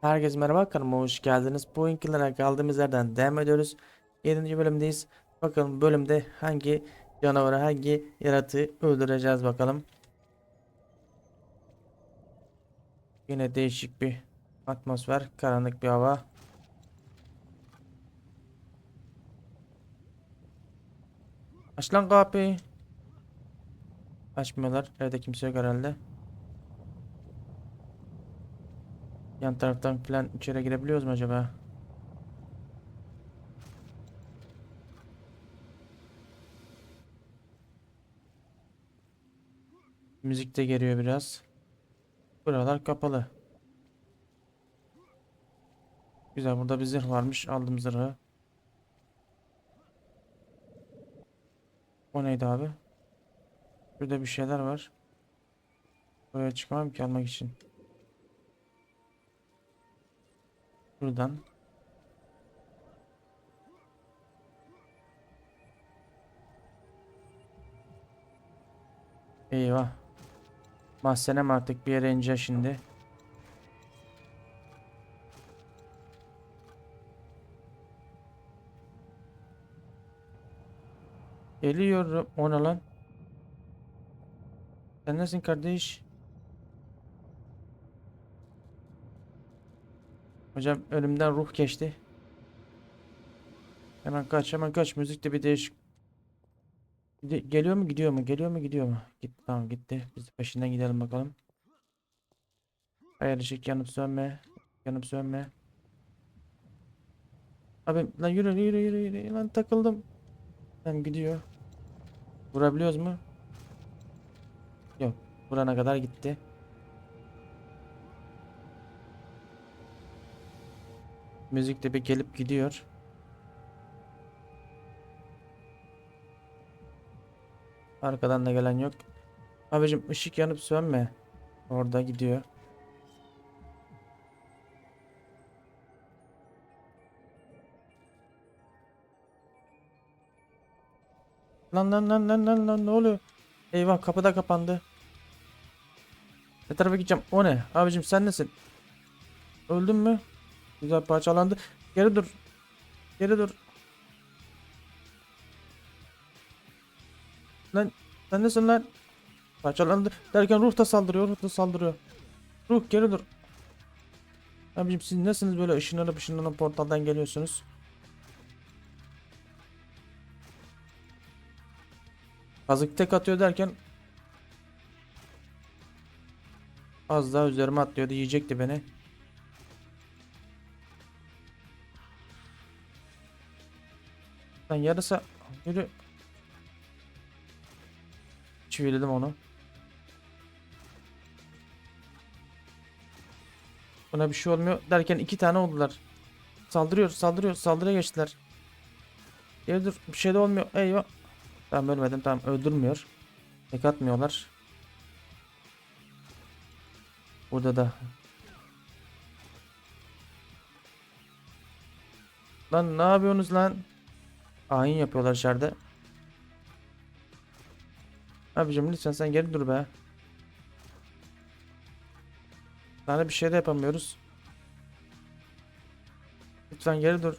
Herkese merhaba kanalıma hoş geldiniz. Bu inkilere kaldığımız yerden devam ediyoruz. 7. bölümdeyiz. Bakalım bölümde hangi canavarı hangi yaratığı öldüreceğiz bakalım. Yine değişik bir atmosfer, karanlık bir hava. Aç lan kapıyı. Açmıyorlar. Evde kimse yok herhalde. Yan taraftan falan içeri girebiliyoruz mu acaba? Müzik de geliyor biraz. Buralar kapalı. Güzel burada bir zırh varmış. Aldım zırhı. O neydi abi? Burada bir şeyler var. Buraya çıkmam ki almak için. Buradan. Eyvah. Mahzenem artık bir yere ineceğiz şimdi. Geliyorum. O ne lan? Sen nesin kardeş? Hocam önümden ruh geçti. Hemen kaç hemen kaç müzikte bir değişik. Geliyor mu gidiyor mu? Geliyor mu gidiyor mu? Gitti tamam gitti. Biz de peşinden gidelim bakalım. Hayır ışık yanıp sönme. Yanıp sönme. Abi lan yürü yürü yürü yürü. Lan takıldım. Tamam gidiyor. Vurabiliyoruz mu? Yok. Vurana kadar gitti. Müzik de bir gelip gidiyor. Arkadan da gelen yok. Abicim ışık yanıp sönme. Orada gidiyor. Lan lan lan lan lan lan ne oluyor? Eyvah kapı da kapandı. Ne tarafa gideceğim? O ne? Abicim sen nesin? Öldün mü? Güzel parçalandı. Geri dur. Geri dur. Lan sen nesin lan? Parçalandı. Derken ruh da saldırıyor. Ruh da saldırıyor. Ruh geri dur. Abicim siz nesiniz böyle ışınlanıp ışınlanıp portaldan geliyorsunuz? Kazık tek atıyor derken az daha üzerime atlıyordu yiyecekti beni. Lan yarısı yürü. Çiviledim onu. Buna bir şey olmuyor derken iki tane oldular. Saldırıyor, saldırıyor, saldırıya geçtiler. Geri dur, bir şey de olmuyor. Eyvah. Tamam ölmedim, tamam öldürmüyor. Tek atmıyorlar. Burada da. Lan ne yapıyorsunuz lan? Ayin yapıyorlar içeride. Abicim lütfen sen geri dur be. Sana bir şey de yapamıyoruz. Lütfen geri dur.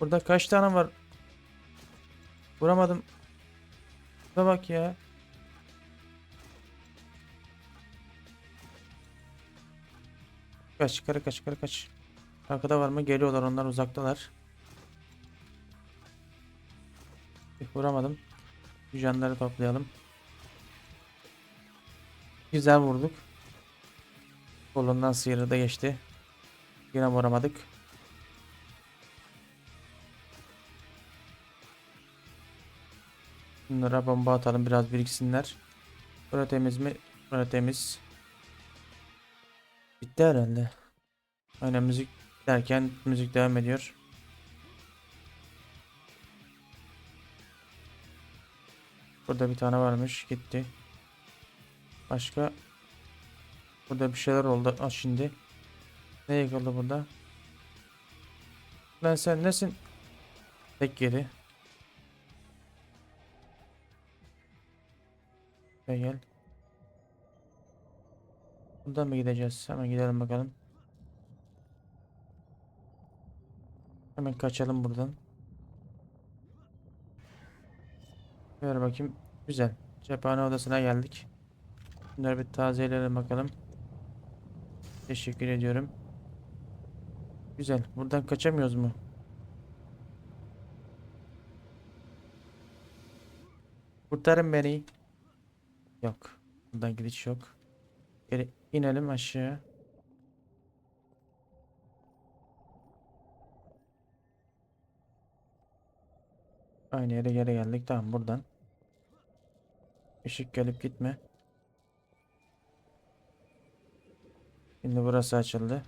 Burada kaç tane var? Vuramadım. Şuna bak ya. Kaç yukarı kaç yukarı kaç. Arkada var mı? Geliyorlar onlar uzaktalar. Eh, Vuramadım. Janları toplayalım. Güzel vurduk. Kolundan sıyırdı geçti. Yine vuramadık. Bunlara bomba atalım biraz biriksinler. Bura temiz mi? Bura temiz. Bitti herhalde. Aynen müzik derken müzik devam ediyor. Burada bir tane varmış gitti. Başka Burada bir şeyler oldu. Aç şimdi. Ne yıkıldı burada? Lan sen nesin? Tek geri. Gel gel. Buradan mı gideceğiz? Hemen gidelim bakalım. Hemen kaçalım buradan. Ver bakayım. Güzel. Cephane odasına geldik. Bunları bir tazeleyelim bakalım. Teşekkür ediyorum. Güzel. Buradan kaçamıyoruz mu? Kurtarın beni. Yok. Buradan gidiş yok. Geri inelim aşağı. Aynı yere geri geldik. Tamam buradan. Işık gelip gitme. Şimdi burası açıldı.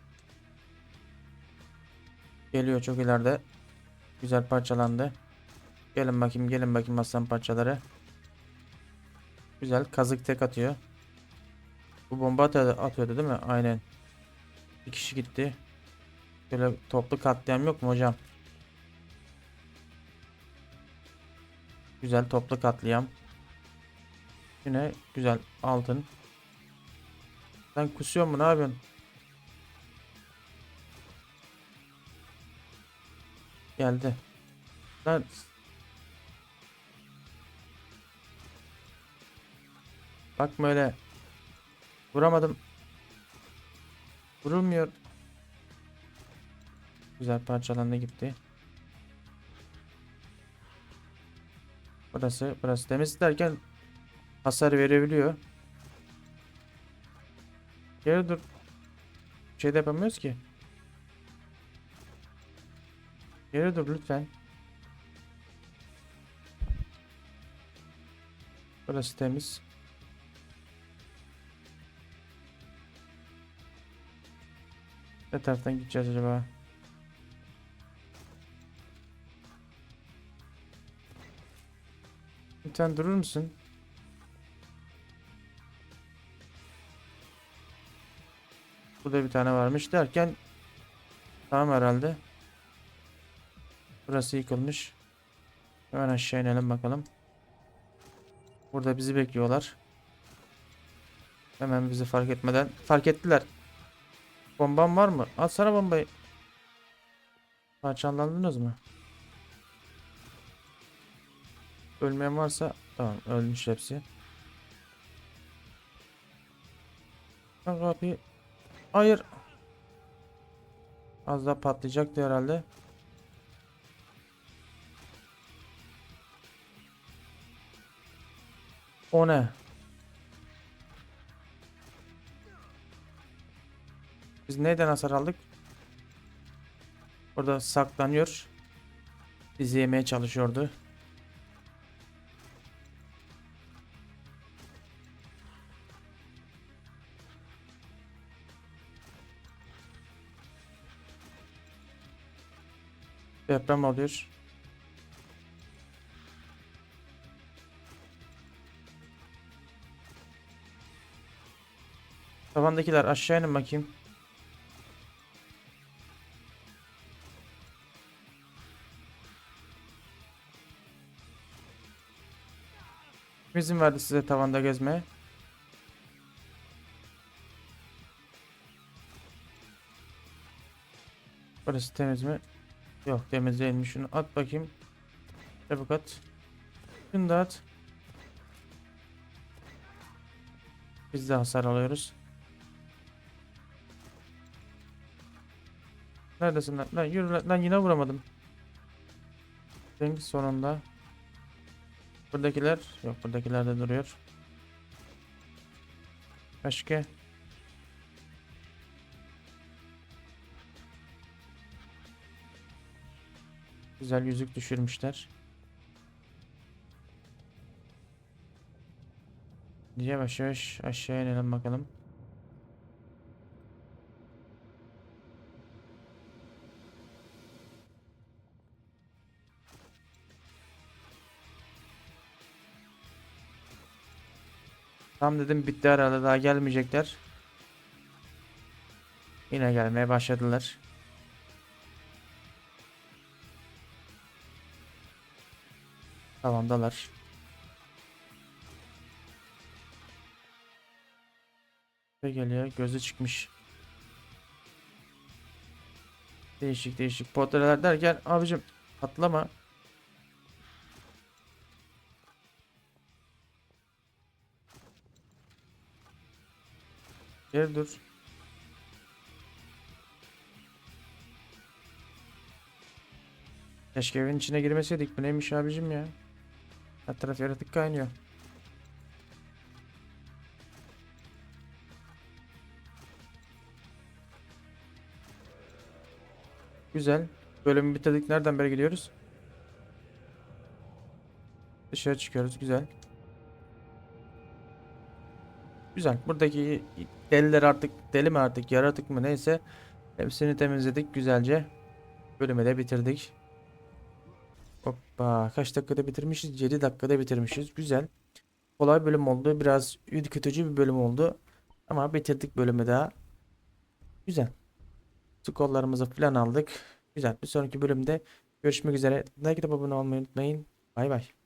Geliyor çok ileride. Güzel parçalandı. Gelin bakayım gelin bakayım aslan parçaları. Güzel kazık tek atıyor. Bu bomba atıyordu, atıyordu değil mi? Aynen. Bir kişi gitti. Böyle toplu katliam yok mu hocam? Güzel toplu katliam. Yine güzel altın. Sen kusuyor mu ne yapıyorsun? Geldi. Lan Bakma öyle. Vuramadım. Vurulmuyor. Güzel parçalandı gitti. Burası, burası temiz derken hasar verebiliyor. Geri dur. Bir şey de yapamıyoruz ki. Geri dur lütfen. Burası temiz. Ne taraftan gideceğiz acaba? Lütfen durur musun? Burada bir tane varmış derken Tamam herhalde. Burası yıkılmış. Hemen aşağı inelim bakalım. Burada bizi bekliyorlar. Hemen bizi fark etmeden fark ettiler. Bomban var mı? At sana bombayı. Parçalandınız mı? Ölmeyen varsa tamam ölmüş hepsi. Lan kapıyı. Hayır. Az daha patlayacaktı herhalde. O ne? Biz neyden hasar aldık? Orada saklanıyor. Bizi yemeye çalışıyordu. Deprem oluyor. Tavandakiler aşağı inin bakayım. İzin verdi size tavanda gezmeye? Burası temiz mi? Yok temiz değilmiş. Şunu at bakayım. Çabuk at. Şunu da at. Biz de hasar alıyoruz. Neredesin lan? Lan yürü lan, yine vuramadım. Renk sonunda. Buradakiler yok buradakiler de duruyor. Başka? Güzel yüzük düşürmüşler. Yavaş yavaş aşağı inelim bakalım. Tam dedim bitti herhalde daha gelmeyecekler. Yine gelmeye başladılar. Tamamdalar. Ve geliyor. Gözü çıkmış. Değişik değişik portreler derken abicim atlama. Geri dur. Keşke evin içine girmeseydik. Bu neymiş abicim ya? Her taraf yaratık kaynıyor. Güzel. Bölümü bitirdik. Nereden beri gidiyoruz? Dışarı çıkıyoruz. Güzel. Güzel. Buradaki deliler artık deli mi artık yaratık mı neyse hepsini temizledik güzelce. Bölümü de bitirdik. Hoppa kaç dakikada bitirmişiz? 7 dakikada bitirmişiz. Güzel. Kolay bölüm oldu. Biraz ürkütücü bir bölüm oldu. Ama bitirdik bölümü daha. Güzel. Skorlarımızı falan aldık. Güzel. Bir sonraki bölümde görüşmek üzere. Like abone olmayı unutmayın. Bay bay.